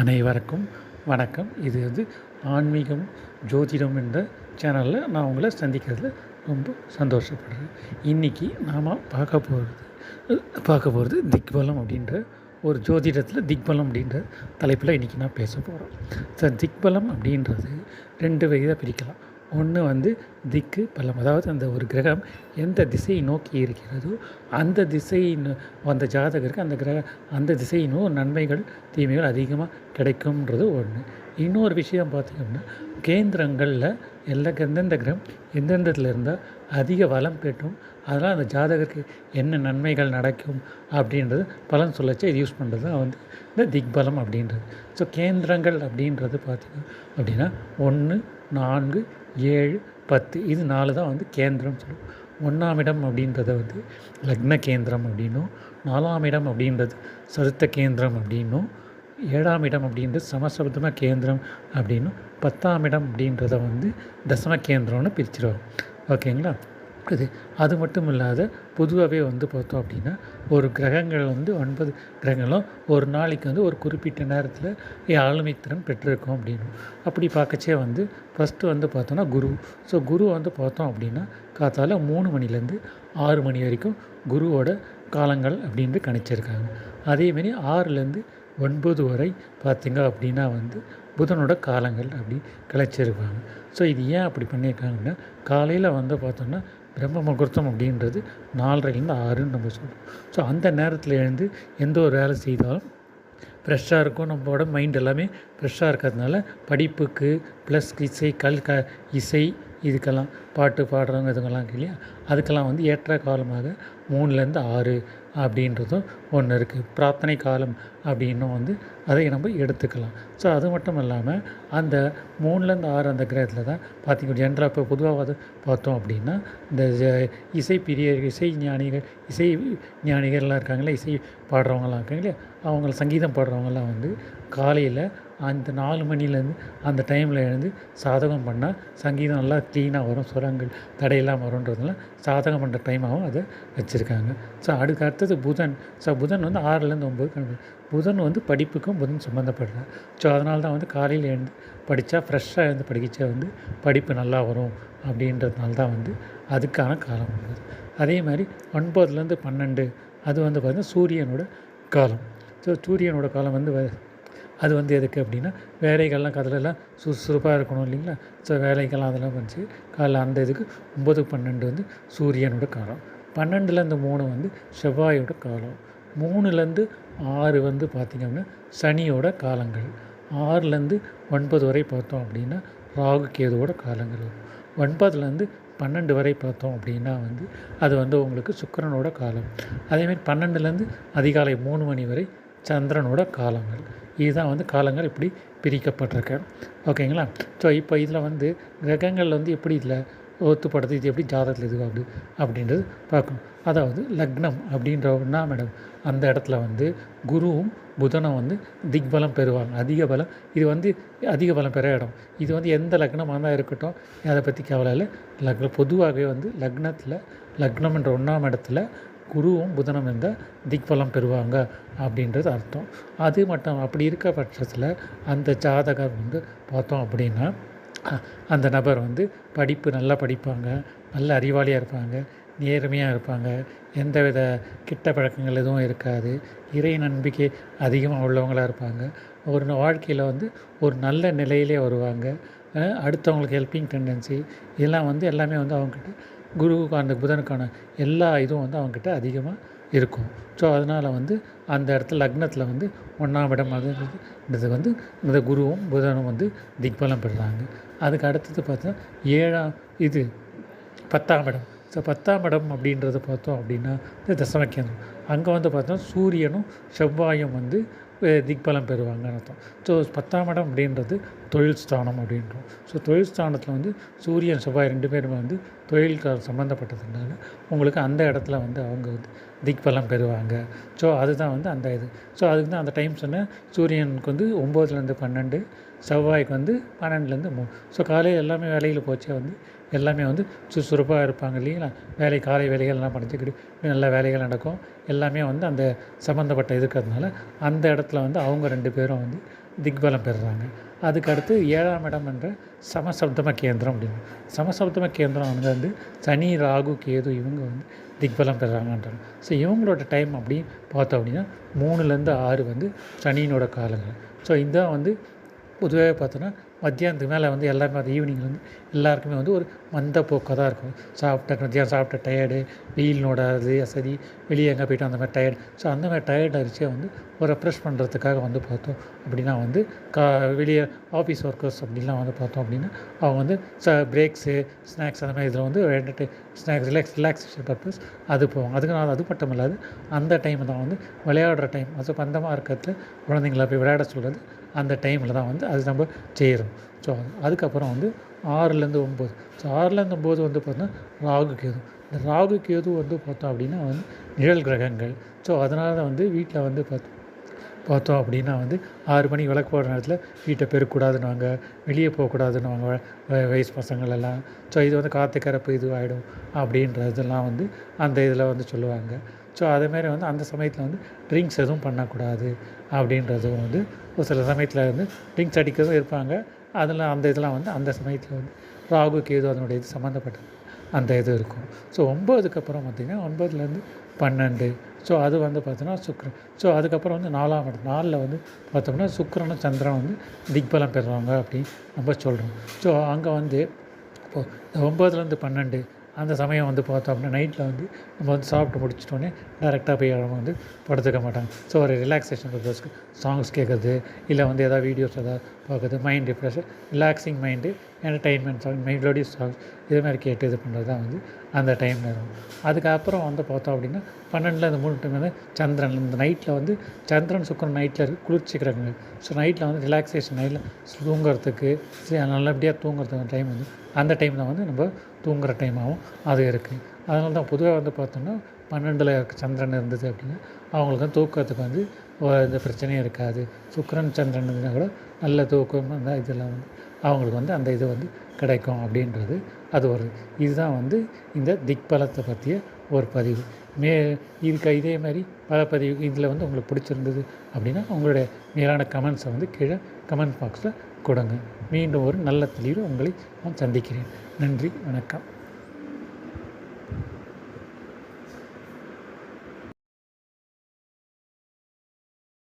அனைவருக்கும் வணக்கம். இது வந்து ஆன்மீகம் ஜோதிடம் என்ற சேனலில் நான் உங்களை சந்திக்கிறதுல ரொம்ப சந்தோஷப்படுறேன். இன்றைக்கி நாம் பார்க்க போகிறது பார்க்க போகிறது திக்பலம் அப்படின்ற ஒரு ஜோதிடத்தில் திக்பலம் அப்படின்ற தலைப்பில் இன்றைக்கி நான் பேச போகிறோம் ஸோ திக்பலம் அப்படின்றது ரெண்டு வகையாக பிரிக்கலாம். ஒன்று வந்து திக்கு பலம் அதாவது அந்த ஒரு கிரகம் எந்த திசையை நோக்கி இருக்கிறதோ அந்த திசையின் அந்த ஜாதகருக்கு அந்த கிரக அந்த திசையினும் நன்மைகள் தீமைகள் அதிகமாக கிடைக்கும்ன்றது ஒன்று இன்னொரு விஷயம் பார்த்திங்கன்னா கேந்திரங்களில் எல்லா எந்தெந்த கிரகம் எந்தெந்த இருந்தால் அதிக வளம் பெற்றும் அதனால் அந்த ஜாதகருக்கு என்ன நன்மைகள் நடக்கும் அப்படின்றது பலன் சொல்லச்சு இது யூஸ் பண்ணுறது தான் வந்து இந்த திக்பலம் அப்படின்றது. ஸோ கேந்திரங்கள் அப்படின்றது பார்த்திங்க அப்படின்னா ஒன்று நான்கு ஏழு பத்து இது நாலு தான் வந்து கேந்திரம் சொல்லுவோம் ஒன்றாம் இடம் அப்படின்றத வந்து லக்ன கேந்திரம் அப்படின்னும். நாலாம் இடம் அப்படின்றது சதுர்த்த கேந்திரம் அப்படின்னும். ஏழாம் இடம் அப்படின்றது சமசப்தம கேந்திரம் அப்படின்னும். பத்தாம் இடம் அப்படின்றத வந்து தசம கேந்திரம்னு பிரிச்சிருவாங்க. ஓகேங்களா? இது அது மட்டும் இல்லாத பொதுவாகவே வந்து பார்த்தோம் அப்படின்னா ஒரு கிரகங்கள் வந்து ஒன்பது கிரகங்களும் ஒரு நாளைக்கு வந்து ஒரு குறிப்பிட்ட நேரத்தில் ஆளுமைத்திறன் பெற்றிருக்கோம் அப்படின்னு. அப்படி பார்க்கச்சே வந்து ஃபஸ்ட்டு வந்து பார்த்தோன்னா குரு. ஸோ குரு வந்து பார்த்தோம் அப்படின்னா காத்தால் மூணு மணிலேருந்து ஆறு மணி வரைக்கும் குருவோட காலங்கள் அப்படின்ட்டு கணிச்சிருக்காங்க. அதேமாரி ஆறுலேருந்து ஒன்பது வரை பார்த்திங்க அப்படின்னா வந்து புதனோட காலங்கள் அப்படி கழிச்சிருப்பாங்க. ஸோ இது ஏன் அப்படி பண்ணியிருக்காங்கன்னா காலையில் வந்து பார்த்தோன்னா பிரம்ம முகூர்த்தம் அப்படின்றது நாலரைலேருந்து ஆறுன்னு நம்ம சொல்கிறோம் ஸோ அந்த நேரத்தில் எழுந்து எந்த ஒரு வேலை செய்தாலும் ஃப்ரெஷ்ஷாக இருக்கும். நம்மளோட மைண்ட் எல்லாமே ஃப்ரெஷ்ஷாக இருக்கிறதுனால படிப்புக்கு ப்ளஸ் இசை கல் க இசை இதுக்கெல்லாம் பாட்டு பாடுறவங்க இதுங்கெல்லாம் இல்லையா? அதுக்கெல்லாம் வந்து ஏற்ற காலமாக மூணுலேருந்து ஆறு அப்படின்றதும் ஒன்று இருக்குது பிரார்த்தனை காலம் அப்படின்னும் வந்து அதை நம்ம எடுத்துக்கலாம். ஸோ அது மட்டும் இல்லாமல் அந்த மூணுலேருந்து ஆறு அந்த கிரகத்தில் தான் பார்த்திங்க ஜென்ரலாக இப்போ பொதுவாக அது பார்த்தோம் அப்படின்னா இந்த இசை பிரிய இசை ஞானிகள் இசை ஞானிகள்லாம் இருக்காங்களே இசை பாடுறவங்களாம் இருக்காங்களே அவங்கள சங்கீதம் பாடுறவங்கலாம் வந்து காலையில் அந்த நாலு மணிலேருந்து அந்த டைமில் எழுந்து சாதகம் பண்ணால் சங்கீதம் நல்லா க்ளீனாக வரும். சுரங்கள் தடையில்லாமல் வரும்ன்றதுனால சாதகம் பண்ணுற டைமாகவும் அதை வச்சுருக்காங்க. ஸோ அடுத்த அடுத்தது புதன். ஸோ புதன் வந்து ஆறுலேருந்து ஒம்பது கிழமை புதன் வந்து படிப்புக்கும் புதன் சம்மந்தப்படுறார் ஸோ அதனால தான் வந்து காலையில் எழுந்து படித்தா ஃப்ரெஷ்ஷாக எழுந்து படிக்கச்சா வந்து படிப்பு நல்லா வரும் அப்படின்றதுனால தான் வந்து அதுக்கான காலம் உள்ளது அதே மாதிரி ஒன்பதுலேருந்து பன்னெண்டு அது வந்து பார்த்திங்கன்னா சூரியனோட காலம். ஸோ சூரியனோட காலம் வந்து அது வந்து எதுக்கு அப்படின்னா வேலைகள்லாம் கதிலெல்லாம் சுறுசுறுப்பாக இருக்கணும் இல்லைங்களா? ஸோ வேலைகள்லாம் அதெல்லாம் வந்துச்சு காலைல அந்த இதுக்கு ஒம்பது பன்னெண்டு வந்து சூரியனோட காலம். பன்னெண்டுலேருந்து மூணு வந்து செவ்வாயோட காலம். மூணுலேருந்து ஆறு வந்து பார்த்திங்க அப்படின்னா சனியோட காலங்கள். ஆறுலேருந்து ஒன்பது வரை பார்த்தோம் அப்படின்னா ராகு கேதுவோட காலங்கள் வரும். ஒன்பதுலேருந்து பன்னெண்டு வரை பார்த்தோம் அப்படின்னா வந்து அது வந்து உங்களுக்கு சுக்கரனோட காலம். அதேமாதிரி பன்னெண்டுலேருந்து அதிகாலை மூணு மணி வரை சந்திரனோட காலங்கள். இதுதான் வந்து காலங்கள் இப்படி பிரிக்கப்பட்டிருக்கு. ஓகேங்களா? ஸோ இப்போ இதில் வந்து கிரகங்கள் வந்து எப்படி இதில் ஒத்துப்படுது இது எப்படி ஜாதகத்தில் இதுவாகுது அப்படின்றது பார்க்கணும். அதாவது லக்னம் அப்படின்ற மேடம் அந்த இடத்துல வந்து குருவும் புதனும் வந்து திக்பலம் பெறுவாங்க. அதிக பலம். இது வந்து அதிக பலம் பெற இடம். இது வந்து எந்த லக்னமாக தான் இருக்கட்டும் அதை பற்றி கவலை இல்லை. லக்ன பொதுவாகவே வந்து லக்னத்தில் லக்னம்ன்ற ஒன்றாம் இடத்துல குருவும் புதனும் இருந்தால் திக்பலம் பெறுவாங்க அப்படின்றது அர்த்தம். அது மட்டும் அப்படி இருக்க பட்சத்தில் அந்த ஜாதகர் வந்து பார்த்தோம் அப்படின்னா அந்த நபர் வந்து படிப்பு நல்லா படிப்பாங்க நல்ல அறிவாளியாக இருப்பாங்க நேர்மையாக இருப்பாங்க எந்த வித பழக்கங்கள் எதுவும் இருக்காது இறை நம்பிக்கை அதிகமாக உள்ளவங்களாக இருப்பாங்க. ஒரு வாழ்க்கையில் வந்து ஒரு நல்ல நிலையிலே வருவாங்க. அடுத்தவங்களுக்கு ஹெல்ப்பிங் டெண்டன்சி இதெல்லாம் வந்து எல்லாமே வந்து அவங்கக்கிட்ட குருவுக்கு அந்த புதனுக்கான எல்லா இதுவும் வந்து அவங்கக்கிட்ட அதிகமாக இருக்கும். ஸோ அதனால் வந்து அந்த இடத்துல லக்னத்தில் வந்து ஒன்றாம் இடம் அதுன்றது வந்து இந்த குருவும் புதனும் வந்து திக்பலம் பெறுறாங்க. அதுக்கு அடுத்தது பார்த்தா ஏழாம் இது பத்தாம் இடம். ஸோ பத்தாம் இடம் அப்படின்றத பார்த்தோம் அப்படின்னா இந்த தசமக்கேந்திரம் அங்கே வந்து பார்த்தோம் சூரியனும் செவ்வாயும் வந்து திக்பலம் பெறுவாங்கன்னு அர்த்தம். ஸோ பத்தாம் இடம் அப்படின்றது தொழில் ஸ்தானம் அப்படின்றோம். ஸோ தொழில் ஸ்தானத்தில் வந்து சூரியன் செவ்வாய் ரெண்டு பேருமே வந்து தொழிலுக்கு சம்மந்தப்பட்டதுனால உங்களுக்கு அந்த இடத்துல வந்து அவங்க வந்து திக்பலம் பெறுவாங்க. ஸோ அதுதான் வந்து அந்த இது. ஸோ அதுக்கு தான் அந்த டைம் சொன்னேன் சூரியனுக்கு வந்து ஒம்போதுலேருந்து பன்னெண்டு செவ்வாய்க்கு வந்து பன்னெண்டுலேருந்து மூணு. ஸோ காலையில் எல்லாமே வேலையில் போச்சே வந்து எல்லாமே வந்து சுறுசுறுப்பாக இருப்பாங்க இல்லைங்களா? வேலை காலை வேலைகள்லாம் படிச்சுக்கிட்டு நல்ல வேலைகள் நடக்கும். எல்லாமே வந்து அந்த சம்மந்தப்பட்ட இருக்கிறதுனால அந்த இடத்துல வந்து அவங்க ரெண்டு பேரும் வந்து திக்பலம் பெறுறாங்க. அதுக்கு அடுத்து ஏழாம் இடம் என்ற சமசப்தம கேந்திரம் அப்படின்னு. சமசப்தம கேந்திரம் வந்து வந்து சனி ராகு கேது இவங்க வந்து திக்பலம் பெறுறாங்கன்றாங்க. ஸோ இவங்களோட டைம் அப்படி பார்த்தோம் அப்படின்னா மூணுலேருந்து ஆறு வந்து சனியினோட காலங்கள். ஸோ இதுதான் வந்து பொதுவாக பார்த்தோன்னா மத்தியானத்துக்கு மேலே வந்து எல்லாருமே அது ஈவினிங் வந்து எல்லாருக்குமே வந்து ஒரு மந்த போக்காக தான் இருக்கும். சாப்பிட்ட மத்தியானம் சாப்பிட்ட டயர்டு வெயிலினோட அது அசதி வெளியே எங்கே போயிட்டு அந்த மாதிரி டயர்டு ஸோ அந்த மாதிரி டயர்ட் அரிசியாக வந்து ஒரு ரெஃப்ரெஷ் பண்ணுறதுக்காக வந்து பார்த்தோம். அப்படின்னா வந்து கா வெளியே ஆஃபீஸ் ஒர்க்கர்ஸ் அப்படின்லாம் வந்து பார்த்தோம் அப்படின்னா அவங்க வந்து ச பிரேக்ஸு ஸ்நாக்ஸ் அந்த மாதிரி இதில் வந்து என்டர்டை ஸ்நாக்ஸ் ரிலாக்ஸ் ரிலாக்ஸேஷன் பர்பஸ் அது போவோம் அதுக்கு அது மட்டும் இல்லாது அந்த டைம் தான் வந்து விளையாடுற டைம் அது பந்தமாக இருக்கிறது குழந்தைங்கள போய் விளையாட சொல்கிறது அந்த டைமில் தான் வந்து அது நம்ம செய்கிறோம் ஸோ அதுக்கப்புறம் வந்து ஆறுலேருந்து ஒம்பது. ஸோ ஆறுலேருந்து ஒம்பது வந்து பார்த்தோன்னா ராகு கேது. இந்த ராகு கேது வந்து பார்த்தோம் அப்படின்னா வந்து நிழல் கிரகங்கள். ஸோ அதனால வந்து வீட்டில் வந்து பார்த்தோம் பார்த்தோம் அப்படின்னா வந்து ஆறு மணி விளக்கு போடுற நேரத்தில் வீட்டை பெருக்கக்கூடாதுன்னுவாங்க வெளியே போகக்கூடாதுன்னுவாங்க வயசு பசங்கள் எல்லாம் ஸோ இது வந்து காற்று கரப்பு இது ஆகிடும் அப்படின்றதெல்லாம் வந்து அந்த இதில் வந்து சொல்லுவாங்க. ஸோ அதேமாரி வந்து அந்த சமயத்தில் வந்து ட்ரிங்க்ஸ் எதுவும் பண்ணக்கூடாது அப்படின்றதும் வந்து ஒரு சில சமயத்தில் வந்து ட்ரிங்க்ஸ் அடிக்கிறதும் இருப்பாங்க. அதில் அந்த இதெல்லாம் வந்து அந்த சமயத்தில் வந்து ராகு கேது அதனுடைய இது சம்மந்தப்பட்டது அந்த இது இருக்கும். ஸோ ஒம்பதுக்கு அப்புறம் பார்த்திங்கன்னா ஒன்பதுலேருந்து பன்னெண்டு. ஸோ அது வந்து பார்த்தோன்னா சுக்ரன் ஸோ அதுக்கப்புறம் வந்து நாலாம் இடம் நாலில் வந்து பார்த்தோம்னா சுக்ரனும் சந்திரன் வந்து திக்பலம் பெறுவாங்க அப்படின்னு நம்ம சொல்கிறோம் ஸோ அங்கே வந்து இப்போது ஒம்பதுலேருந்து பன்னெண்டு அந்த சமயம் வந்து பார்த்தோம் அப்படின்னா நைட்டில் வந்து நம்ம வந்து சாப்பிட்டு முடிச்சிட்டோன்னே டேரெக்டாக போய் அவங்க வந்து படுத்துக்க மாட்டாங்க. ஸோ ஒரு ரிலாக்ஸேஷன் பர்பஸ்க்கு சாங்ஸ் கேட்குறது இல்லை வந்து எதாவது வீடியோஸ் எதாவது பார்க்குறது mind refresh relaxing mind entertainment song melody songs இது மாதிரி கேட்டு இது பண்ணுறது தான் வந்து அந்த டைம் நேரம் அதுக்கப்புறம் வந்து பார்த்தோம் அப்படின்னா பன்னெண்டில் இந்த மூணு டைம் வந்து சந்திரன் இந்த நைட்டில் வந்து சந்திரன் சுக்கரன் நைட்டில் இருக்கு குளிர்ச்சிக்கிறாங்க ஸோ நைட்டில் வந்து ரிலாக்ஸேஷன் நைட்டில் தூங்குறதுக்கு சரி, நல்லபடியாக தூங்குறதுக்கு டைம் வந்து அந்த டைம் தான் வந்து நம்ம தூங்குற டைமாகவும் அது இருக்குது அதனால தான் பொதுவாக வந்து பார்த்தோம்னா பன்னெண்டில் சந்திரன் இருந்தது அப்படின்னா அவங்களுக்கு வந்து தூக்கத்துக்கு வந்து இந்த எந்த பிரச்சனையும் இருக்காது. சுக்கரன் சந்திரன் இருந்ததுன்னா கூட நல்ல தூக்கம் அந்த இதெல்லாம் வந்து அவங்களுக்கு வந்து அந்த இது வந்து கிடைக்கும் அப்படின்றது அது ஒரு இதுதான் வந்து இந்த திக்பலத்தை பற்றிய ஒரு பதிவு. மே இதுக்கு இதே மாதிரி பல பதிவு இதில் வந்து உங்களுக்கு பிடிச்சிருந்தது அப்படின்னா உங்களுடைய மேலான கமெண்ட்ஸை வந்து கீழே கமெண்ட் பாக்ஸில் கொடுங்க. மீண்டும் ஒரு நல்ல தெளிவில் உங்களை நான் சந்திக்கிறேன். நன்றி வணக்கம்.